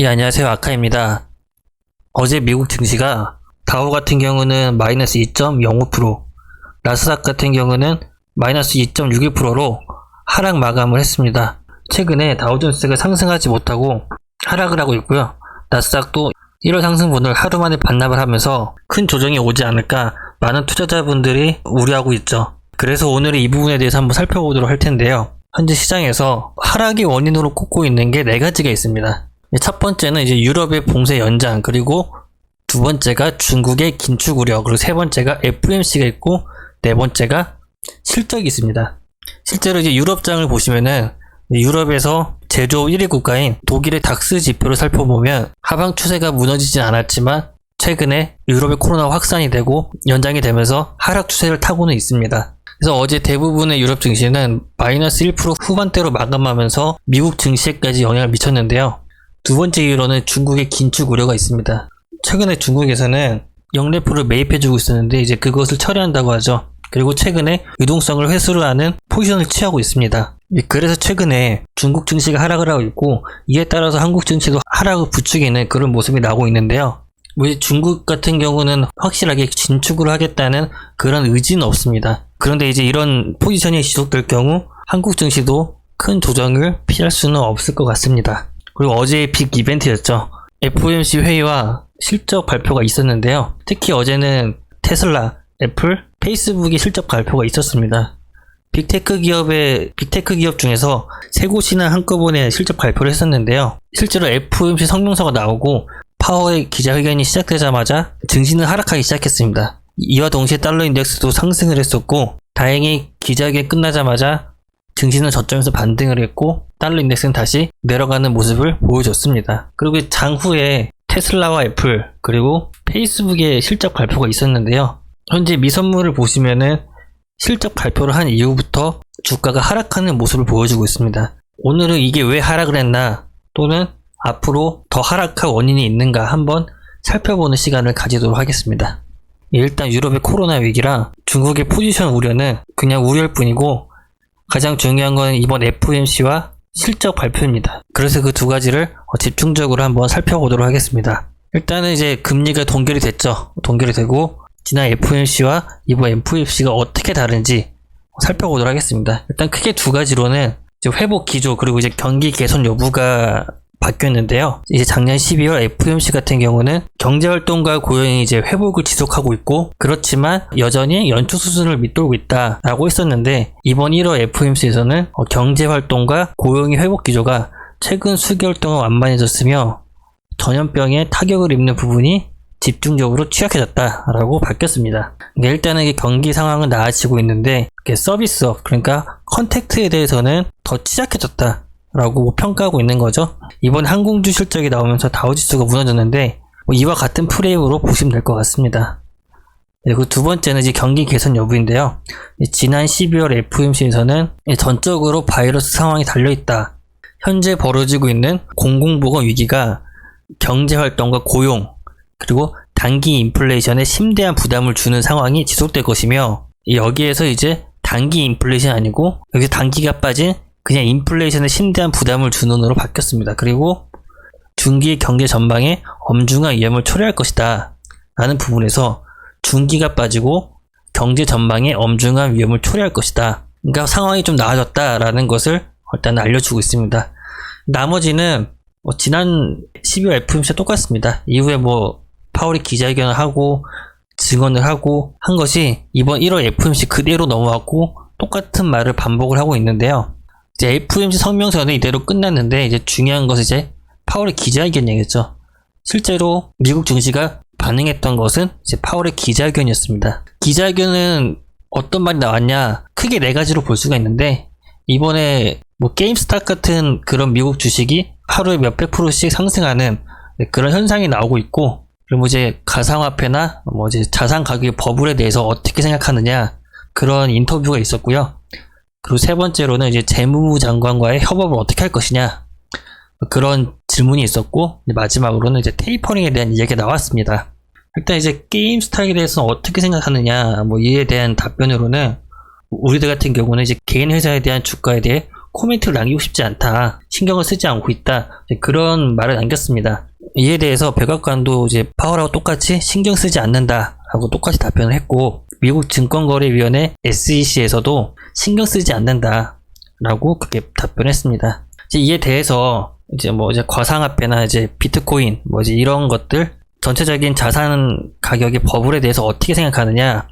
예, 안녕하세요. 아카입니다. 어제 미국 증시가 다우 같은 경우는 마이너스 2.05%, 나스닥 같은 경우는 마이너스 2.61%로 하락 마감을 했습니다. 최근에 다우존스가 상승하지 못하고 하락을 하고 있고요. 나스닥도 1월 상승분을 하루 만에 반납을 하면서 큰 조정이 오지 않을까 많은 투자자분들이 우려하고 있죠. 그래서 오늘 이 부분에 대해서 한번 살펴보도록 할 텐데요. 현재 시장에서 하락의 원인으로 꼽고 있는 게 네 가지가 있습니다. 첫 번째는 이제 유럽의 봉쇄 연장, 그리고 두 번째가 중국의 긴축 우려, 그리고 세 번째가 FMC가 있고, 네 번째가 실적이 있습니다. 실제로 이제 유럽장을 보시면은 유럽에서 제조업 1위 국가인 독일의 닥스 지표를 살펴보면 하방 추세가 무너지진 않았지만 최근에 유럽의 코로나 확산이 되고 연장이 되면서 하락 추세를 타고는 있습니다. 그래서 어제 대부분의 유럽 증시는 마이너스 1% 후반대로 마감하면서 미국 증시에까지 영향을 미쳤는데요. 두 번째 이유로는 중국의 긴축 우려가 있습니다. 최근에 중국에서는 영래포를 매입해주고 있었는데 이제 그것을 처리한다고 하죠. 그리고 최근에 유동성을 회수를 하는 포지션을 취하고 있습니다. 그래서 최근에 중국 증시가 하락을 하고 있고 이에 따라서 한국 증시도 하락을 부추기는 그런 모습이 나오고 있는데요. 뭐 이제 중국 같은 경우는 확실하게 진축을 하겠다는 그런 의지는 없습니다. 그런데 이제 이런 포지션이 지속될 경우 한국 증시도 큰 조정을 피할 수는 없을 것 같습니다. 그리고 어제의 빅 이벤트였죠. FOMC 회의와 실적 발표가 있었는데요. 특히 어제는 테슬라, 애플, 페이스북의 실적 발표가 있었습니다. 빅테크 기업의 빅테크 기업 중에서 세 곳이나 한꺼번에 실적 발표를 했었는데요. 실제로 FOMC 성명서가 나오고 파워의 기자회견이 시작되자마자 증시는 하락하기 시작했습니다. 이와 동시에 달러 인덱스도 상승을 했었고 다행히 기자회견 끝나자마자 증시는 저점에서 반등을 했고 달러 인덱스는 다시 내려가는 모습을 보여줬습니다. 그리고 장후에 테슬라와 애플 그리고 페이스북의 실적 발표가 있었는데요. 현재 미선물을 보시면은 실적 발표를 한 이후부터 주가가 하락하는 모습을 보여주고 있습니다. 오늘은 이게 왜 하락을 했나 또는 앞으로 더 하락할 원인이 있는가 한번 살펴보는 시간을 가지도록 하겠습니다. 일단 유럽의 코로나 위기랑 중국의 포지션 우려는 그냥 우려일 뿐이고 가장 중요한 건 이번 FOMC와 실적 발표입니다. 그래서 그 두 가지를 집중적으로 한번 살펴보도록 하겠습니다. 일단은 이제 금리가 동결이 됐죠. 동결이 되고 지난 FOMC와 이번 FOMC가 어떻게 다른지 살펴보도록 하겠습니다. 일단 크게 두 가지로는 회복 기조 그리고 이제 경기 개선 여부가 바뀌었는데요. 이제 작년 12월 FOMC 같은 경우는 경제활동과 고용이 이제 회복을 지속하고 있고 그렇지만 여전히 연초 수준을 밑돌고 있다라고 했었는데 이번 1월 FOMC에서는 어, 경제활동과 고용의 회복 기조가 최근 수개월 동안 완만해졌으며 전염병에 타격을 입는 부분이 집중적으로 취약해졌다라고 바뀌었습니다. 그러니까 일단은 경기 상황은 나아지고 있는데 서비스업 그러니까 컨택트에 대해서는 더 취약해졌다. 라고 평가하고 있는 거죠. 이번 항공주 실적이 나오면서 다우지수가 무너졌는데 뭐 이와 같은 프레임으로 보시면 될 것 같습니다. 그리고 두 번째는 이제 경기 개선 여부인데요. 지난 12월 FOMC에서는 전적으로 바이러스 상황이 달려있다. 현재 벌어지고 있는 공공보건 위기가 경제활동과 고용, 그리고 단기 인플레이션에 심대한 부담을 주는 상황이 지속될 것이며 여기에서 이제 단기 인플레이션 아니고 여기서 단기가 빠진 그냥 인플레이션에 심대한 부담을 주는 으로 바뀌었습니다. 그리고 중기 경제 전망에 엄중한 위험을 초래할 것이다. 라는 부분에서 중기가 빠지고 경제 전망에 엄중한 위험을 초래할 것이다. 그러니까 상황이 좀 나아졌다라는 것을 일단 알려주고 있습니다. 나머지는 뭐 지난 12월 FOMC와 똑같습니다. 이후에 뭐 파월이 기자회견을 하고 증언을 하고 한 것이 이번 1월 FOMC 그대로 넘어왔고 똑같은 말을 반복을 하고 있는데요. 이제 FOMC 성명서는 이대로 끝났는데 이제 중요한 것은 이제 파월의 기자회견이겠죠. 실제로 미국 증시가 반응했던 것은 이제 파월의 기자회견이었습니다. 기자회견은 어떤 말이 나왔냐 크게 네 가지로 볼 수가 있는데 이번에 뭐 게임스탑 같은 그런 미국 주식이 하루에 몇백 프로씩 상승하는 그런 현상이 나오고 있고 그리고 이제 가상화폐나 뭐 이제 자산 가격 버블에 대해서 어떻게 생각하느냐 그런 인터뷰가 있었고요. 그리고 세 번째로는 이제 재무부 장관과의 협업을 어떻게 할 것이냐 그런 질문이 있었고 마지막으로는 이제 테이퍼링에 대한 이야기가 나왔습니다. 일단 이제 게임 스타일에 대해서 어떻게 생각하느냐 뭐 이에 대한 답변으로는 우리들 같은 경우는 이제 개인 회사에 대한 주가에 대해 코멘트를 남기고 싶지 않다. 신경을 쓰지 않고 있다. 그런 말을 남겼습니다. 이에 대해서 백악관도 이제 파월하고 똑같이 신경 쓰지 않는다. 라고 똑같이 답변을 했고, 미국 증권거래위원회 SEC에서도 신경 쓰지 않는다. 라고 그렇게 답변했습니다. 이제 이에 대해서 이제 뭐 이제 과상화폐나 이제 비트코인 뭐 이제 이런 것들 전체적인 자산 가격의 버블에 대해서 어떻게 생각하느냐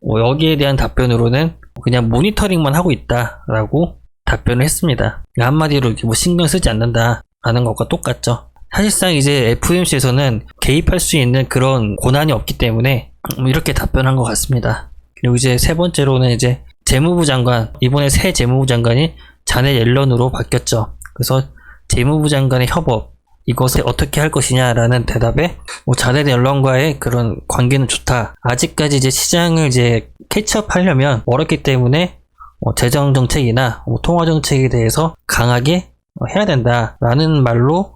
뭐 여기에 대한 답변으로는 그냥 모니터링만 하고 있다라고 답변을 했습니다. 한마디로 이렇게 뭐 신경 쓰지 않는다라는 것과 똑같죠. 사실상 이제 FOMC에서는 개입할 수 있는 그런 권한이 없기 때문에 뭐 이렇게 답변한 것 같습니다. 그리고 이제 세 번째로는 이제 재무부 장관 이번에 새 재무부 장관이 자네 옐런으로 바뀌었죠. 그래서 재무부 장관의 협업 이것을 어떻게 할 것이냐라는 대답에 뭐 자네 옐런과의 그런 관계는 좋다. 아직까지 이제 시장을 이제 캐치업하려면 어렵기 때문에 뭐 재정 정책이나 뭐 통화 정책에 대해서 강하게 해야 된다라는 말로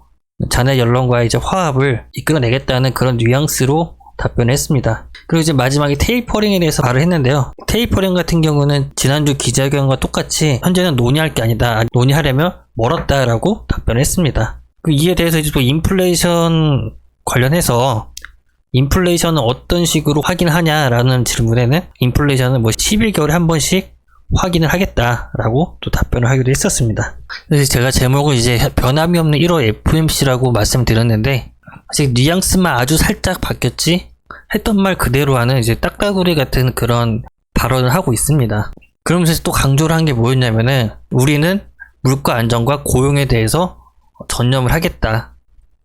자네 연론과의 이제 화합을 이끌어내겠다는 그런 뉘앙스로 답변했습니다. 그리고 이제 마지막에 테이퍼링에 대해서 말을 했는데요. 테이퍼링 같은 경우는 지난주 기자회견과 똑같이 현재는 논의할 게 아니다. 논의하려면 멀었다라고 답변했습니다. 그 이에 대해서 이제 또 인플레이션 관련해서 인플레이션은 어떤 식으로 확인하냐라는 질문에는 인플레이션은 뭐 11개월에 한 번씩 확인을 하겠다라고 또 답변을 하기도 했었습니다. 그래서 제가 제목을 이제 변함이 없는 1호 FMC라고 말씀드렸는데 아직 뉘앙스만 아주 살짝 바뀌었지 했던 말 그대로 하는 이제 딱따구리 같은 그런 발언을 하고 있습니다. 그러면서 또 강조를 한 게 뭐였냐면은 우리는 물가 안정과 고용에 대해서 전념을 하겠다.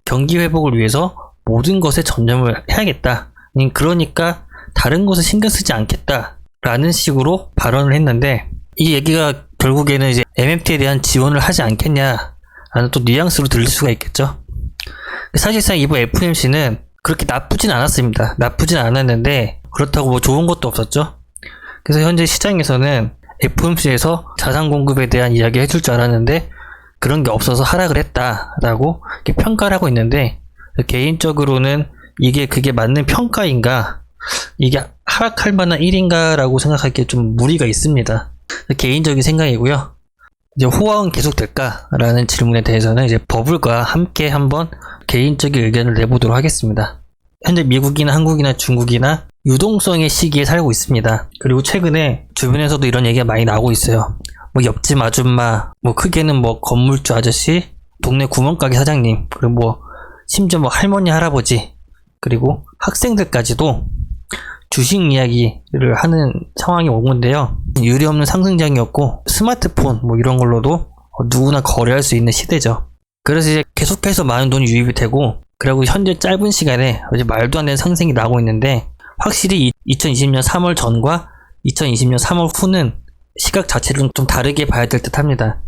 경기 회복을 위해서 모든 것에 전념을 해야겠다. 음, 그러니까 다른 것에 신경 쓰지 않겠다. 라는 식으로 발언을 했는데 이 얘기가 결국에는 이제 MMT에 대한 지원을 하지 않겠냐 라는 또 뉘앙스로 들릴 수가 있겠죠. 사실상 이번 FMC는 그렇게 나쁘진 않았습니다. 나쁘진 않았는데 그렇다고 뭐 좋은 것도 없었죠. 그래서 현재 시장에서는 FMC에서 자산 공급에 대한 이야기 해줄 줄 알았는데 그런 게 없어서 하락을 했다라고 이렇게 평가를 하고 있는데 개인적으로는 이게 그게 맞는 평가인가 이게 하락할 만한 일인가라고 생각하기에 좀 무리가 있습니다. 개인적인 생각이고요. 이제 호황은 계속 될까라는 질문에 대해서는 이제 버블과 함께 한번 개인적인 의견을 내보도록 하겠습니다. 현재 미국이나 한국이나 중국이나 유동성의 시기에 살고 있습니다. 그리고 최근에 주변에서도 이런 얘기가 많이 나오고 있어요. 뭐 옆집 아줌마, 뭐 크게는 뭐 건물주 아저씨, 동네 구멍가게 사장님, 그리고 뭐 심지어 뭐 할머니 할아버지, 그리고 학생들까지도 주식 이야기를 하는 상황이 온 건데요. 유리 없는 상승장이었고 스마트폰 뭐 이런 걸로도 누구나 거래할 수 있는 시대죠. 그래서 이제 계속해서 많은 돈이 유입이 되고 그리고 현재 짧은 시간에 말도 안 되는 상승이 나오고 있는데 확실히 2020년 3월 전과 2020년 3월 후는 시각 자체를 좀 다르게 봐야 될 듯 합니다.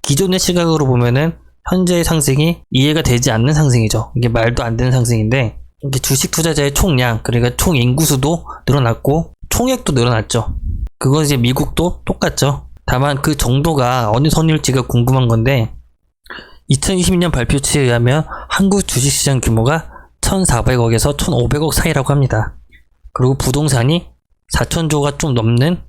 기존의 시각으로 보면은 현재의 상승이 이해가 되지 않는 상승이죠. 이게 말도 안 되는 상승인데 주식 투자자의 총량, 그러니까 총 인구수도 늘어났고 총액도 늘어났죠. 그건 이제 미국도 똑같죠. 다만 그 정도가 어느 선일지가 궁금한 건데 2020년 발표치에 의하면 한국 주식시장 규모가 1,400억에서 1,500억 사이라고 합니다. 그리고 부동산이 4천조가 좀 넘는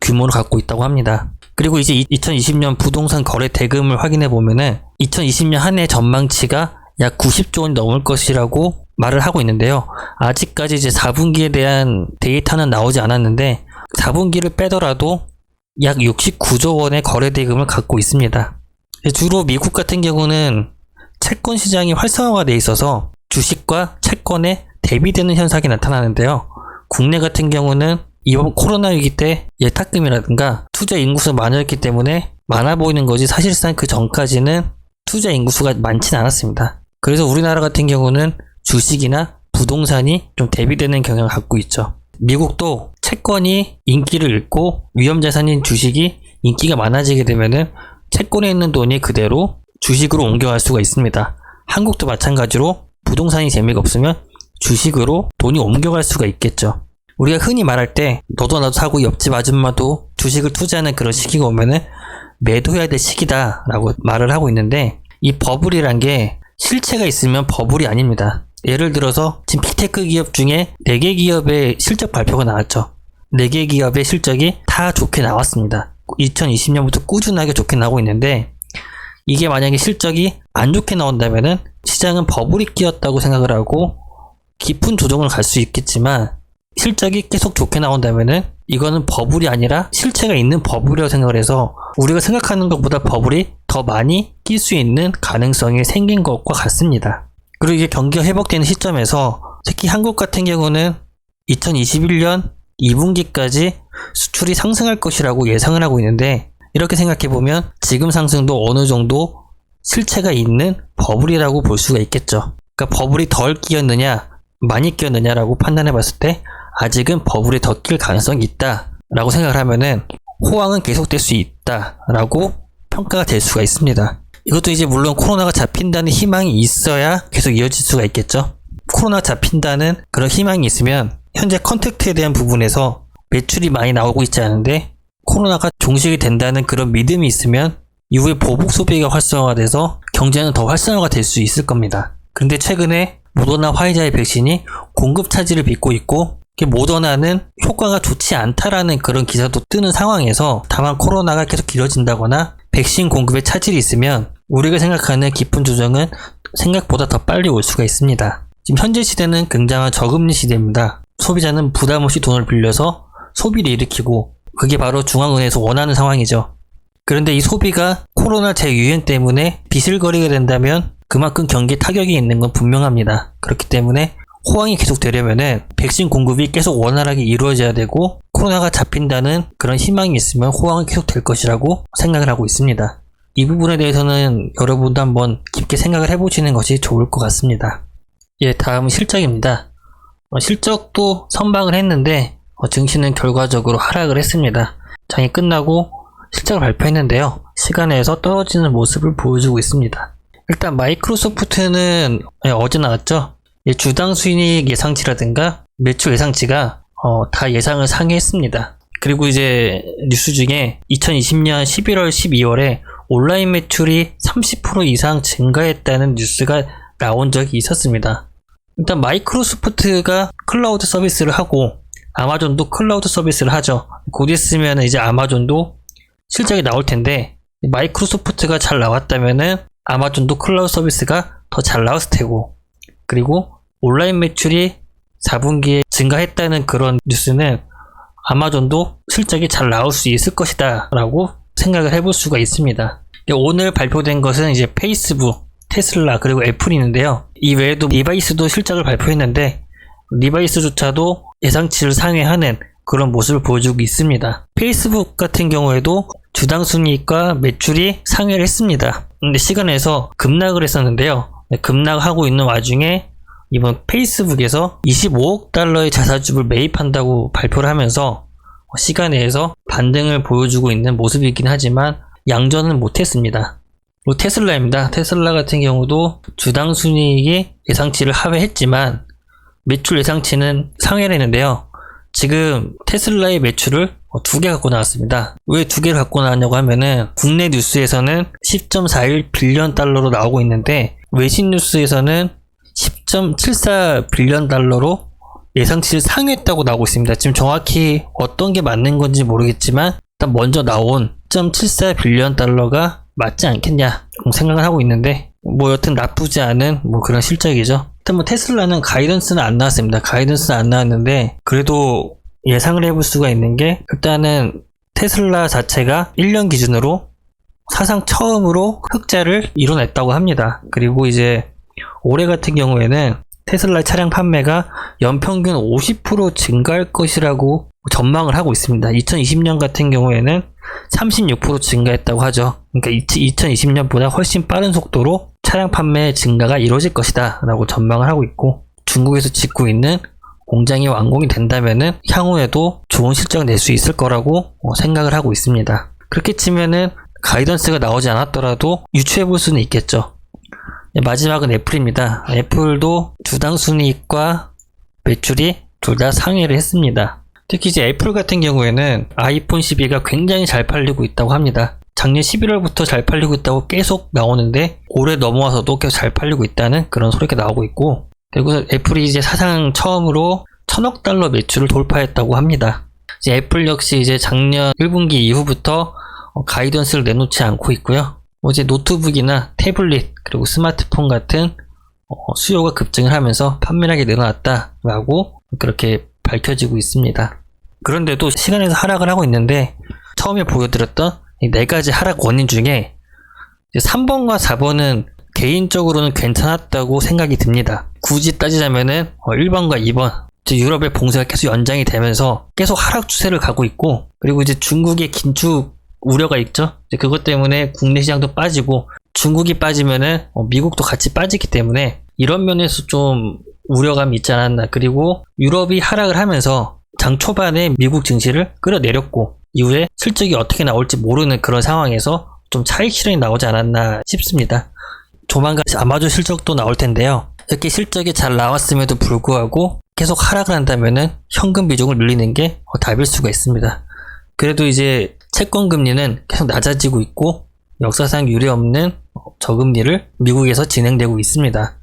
규모를 갖고 있다고 합니다. 그리고 이제 2020년 부동산 거래 대금을 확인해 보면은 2020년 한 해 전망치가 약 90조 원 넘을 것이라고 말을 하고 있는데요. 아직까지 이제 4분기에 대한 데이터는 나오지 않았는데 4분기를 빼더라도 약 69조 원의 거래 대금을 갖고 있습니다. 주로 미국 같은 경우는 채권 시장이 활성화되어 있어서 주식과 채권에 대비되는 현상이 나타나는데요. 국내 같은 경우는 이번 코로나 위기 때 예탁금이라든가 투자 인구수가 많았기 때문에 많아 보이는 거지 사실상 그 전까지는 투자 인구수가 많지는 않았습니다. 그래서 우리나라 같은 경우는 주식이나 부동산이 좀 대비되는 경향을 갖고 있죠. 미국도 채권이 인기를 잃고 위험자산인 주식이 인기가 많아지게 되면은 채권에 있는 돈이 그대로 주식으로 옮겨갈 수가 있습니다. 한국도 마찬가지로 부동산이 재미가 없으면 주식으로 돈이 옮겨갈 수가 있겠죠. 우리가 흔히 말할 때 너도 나도 사고 옆집 아줌마도 주식을 투자하는 그런 시기가 오면은 매도해야 될 시기다라고 말을 하고 있는데 이 버블이란 게 실체가 있으면 버블이 아닙니다. 예를 들어서 지금 빅테크 기업 중에 4개 기업의 실적 발표가 나왔죠. 4개 기업의 실적이 다 좋게 나왔습니다. 2020년부터 꾸준하게 좋게 나오고 있는데 이게 만약에 실적이 안 좋게 나온다면은 시장은 버블이 끼었다고 생각을 하고 깊은 조정을 갈 수 있겠지만 실적이 계속 좋게 나온다면은 이거는 버블이 아니라 실체가 있는 버블이라고 생각을 해서 우리가 생각하는 것보다 버블이 더 많이 낄 수 있는 가능성이 생긴 것과 같습니다. 그리고 이게 경기가 회복되는 시점에서 특히 한국 같은 경우는 2021년 2분기까지 수출이 상승할 것이라고 예상을 하고 있는데 이렇게 생각해 보면 지금 상승도 어느 정도 실체가 있는 버블이라고 볼 수가 있겠죠. 그러니까 버블이 덜 끼었느냐, 많이 끼었느냐라고 판단해 봤을 때 아직은 버블이 더 낄 가능성이 있다라고 생각을 하면은 호황은 계속될 수 있다라고 평가가 될 수가 있습니다. 이것도 이제 물론 코로나가 잡힌다는 희망이 있어야 계속 이어질 수가 있겠죠. 코로나 잡힌다는 그런 희망이 있으면 현재 컨택트에 대한 부분에서 매출이 많이 나오고 있지 않은데 코로나가 종식이 된다는 그런 믿음이 있으면 이후에 보복 소비가 활성화돼서 경제는 더 활성화가 될 수 있을 겁니다. 근데 최근에 모더나 화이자의 백신이 공급 차질을 빚고 있고 모더나는 효과가 좋지 않다라는 그런 기사도 뜨는 상황에서 다만 코로나가 계속 길어진다거나 백신 공급에 차질이 있으면 우리가 생각하는 깊은 조정은 생각보다 더 빨리 올 수가 있습니다. 지금 현재 시대는 굉장한 저금리 시대입니다. 소비자는 부담 없이 돈을 빌려서 소비를 일으키고 그게 바로 중앙은행에서 원하는 상황이죠. 그런데 이 소비가 코로나 재유행 때문에 비슬거리게 된다면 그만큼 경기 타격이 있는 건 분명합니다. 그렇기 때문에 호황이 계속되려면은 백신 공급이 계속 원활하게 이루어져야 되고 코로나가 잡힌다는 그런 희망이 있으면 호황은 계속 될 것이라고 생각을 하고 있습니다. 이 부분에 대해서는 여러분도 한번 깊게 생각을 해보시는 것이 좋을 것 같습니다. 예, 다음은 실적입니다. 어, 실적도 선방을 했는데 어, 증시는 결과적으로 하락을 했습니다. 장이 끝나고 실적을 발표했는데요. 시간에서 떨어지는 모습을 보여주고 있습니다. 일단 마이크로소프트는 예, 어제 나왔죠. 예, 주당 수익 예상치라든가 매출 예상치가 어, 다 예상을 상회했습니다. 그리고 이제 뉴스 중에 2020년 11월 12월에 온라인 매출이 30% 이상 증가했다는 뉴스가 나온 적이 있었습니다. 일단 마이크로소프트가 클라우드 서비스를 하고 아마존도 클라우드 서비스를 하죠. 곧 있으면 이제 아마존도 실적이 나올 텐데 마이크로소프트가 잘 나왔다면은 아마존도 클라우드 서비스가 더 잘 나왔을 테고 그리고 온라인 매출이 4분기에 증가했다는 그런 뉴스는 아마존도 실적이 잘 나올 수 있을 것이다 라고 생각을 해볼 수가 있습니다. 오늘 발표된 것은 이제 페이스북, 테슬라 그리고 애플이 있는데요. 이 외에도 리바이스도 실적을 발표했는데 리바이스조차도 예상치를 상회하는 그런 모습을 보여주고 있습니다. 페이스북 같은 경우에도 주당 순이익과 매출이 상회를 했습니다. 근데 시간에서 급락을 했었는데요. 네, 급락하고 있는 와중에 이번 페이스북에서 25억 달러의 자사주를 매입한다고 발표를 하면서 시간에서 반등을 보여주고 있는 모습이긴 하지만 양전은 못했습니다. 그리고 테슬라입니다. 테슬라 같은 경우도 주당 순이익이 예상치를 하회했지만 매출 예상치는 상회를 했는데요. 지금 테슬라의 매출을 두 개 갖고 나왔습니다. 왜 두 개를 갖고 나왔냐고 하면은 국내 뉴스에서는 10.41 빌리언 달러로 나오고 있는데 외신 뉴스에서는 10.74 빌리언 달러로 예상치를 상회했다고 나오고 있습니다. 지금 정확히 어떤 게 맞는 건지 모르겠지만 일단 먼저 나온 10.74 빌리언 달러가 맞지 않겠냐 생각을 하고 있는데 뭐 여튼 나쁘지 않은 뭐 그런 실적이죠. 일단 뭐 테슬라는 가이던스는 안 나왔습니다. 가이던스는 안 나왔는데 그래도 예상을 해볼 수가 있는 게 일단은 테슬라 자체가 1년 기준으로 사상 처음으로 흑자를 이뤄냈다고 합니다. 그리고 이제 올해 같은 경우에는 테슬라 차량 판매가 연평균 50% 증가할 것이라고 전망을 하고 있습니다. 2020년 같은 경우에는 36% 증가했다고 하죠. 그러니까 2020년보다 훨씬 빠른 속도로 차량 판매 증가가 이루어질 것이다 라고 전망을 하고 있고 중국에서 짓고 있는 공장이 완공이 된다면은 향후에도 좋은 실적을 낼수 있을 거라고 생각을 하고 있습니다. 그렇게 치면은 가이던스가 나오지 않았더라도 유추해 볼 수는 있겠죠. 네, 마지막은 애플입니다. 애플도 주당 순이익과 매출이 둘 다 상회를 했습니다. 특히 이제 애플 같은 경우에는 아이폰 12가 굉장히 잘 팔리고 있다고 합니다. 작년 11월부터 잘 팔리고 있다고 계속 나오는데 올해 넘어와서도 계속 잘 팔리고 있다는 그런 소리가 나오고 있고 그리고 애플이 이제 사상 처음으로 천억 달러 매출을 돌파했다고 합니다. 이제 애플 역시 이제 작년 1분기 이후부터 어, 가이던스를 내놓지 않고 있고요. 뭐 이제 노트북이나 태블릿 그리고 스마트폰 같은 어, 수요가 급증을 하면서 판매량이 늘어났다라고 그렇게 밝혀지고 있습니다. 그런데도 시간에서 하락을 하고 있는데 처음에 보여드렸던 이네 가지 하락 원인 중에 3번과 4번은 개인적으로는 괜찮았다고 생각이 듭니다. 굳이 따지자면은 1번과 2번 이제 유럽의 봉쇄가 계속 연장이 되면서 계속 하락 추세를 가고 있고 그리고 이제 중국의 긴축 우려가 있죠. 그것 때문에 국내 시장도 빠지고 중국이 빠지면은 어, 미국도 같이 빠지기 때문에 이런 면에서 좀 우려감이 있지 않았나. 그리고 유럽이 하락을 하면서 장 초반에 미국 증시를 끌어내렸고 이후에 실적이 어떻게 나올지 모르는 그런 상황에서 좀 차익 실현이 나오지 않았나 싶습니다. 조만간 아마존 실적도 나올 텐데요. 이렇게 실적이 잘 나왔음에도 불구하고 계속 하락을 한다면은 현금 비중을 늘리는 게 어, 답일 수가 있습니다. 그래도 이제 채권 금리는 계속 낮아지고 있고 역사상 유례 없는 어, 저금리를 미국에서 진행되고 있습니다.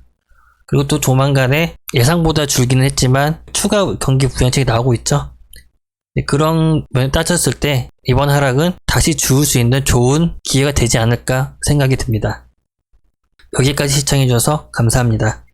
그리고 또 조만간에 예상보다 줄기는 했지만 추가 경기 부양책이 나오고 있죠. 네, 그런 면에 따졌을 때 이번 하락은 다시 주울 수 있는 좋은 기회가 되지 않을까 생각이 듭니다. 여기까지 시청해주셔서 감사합니다.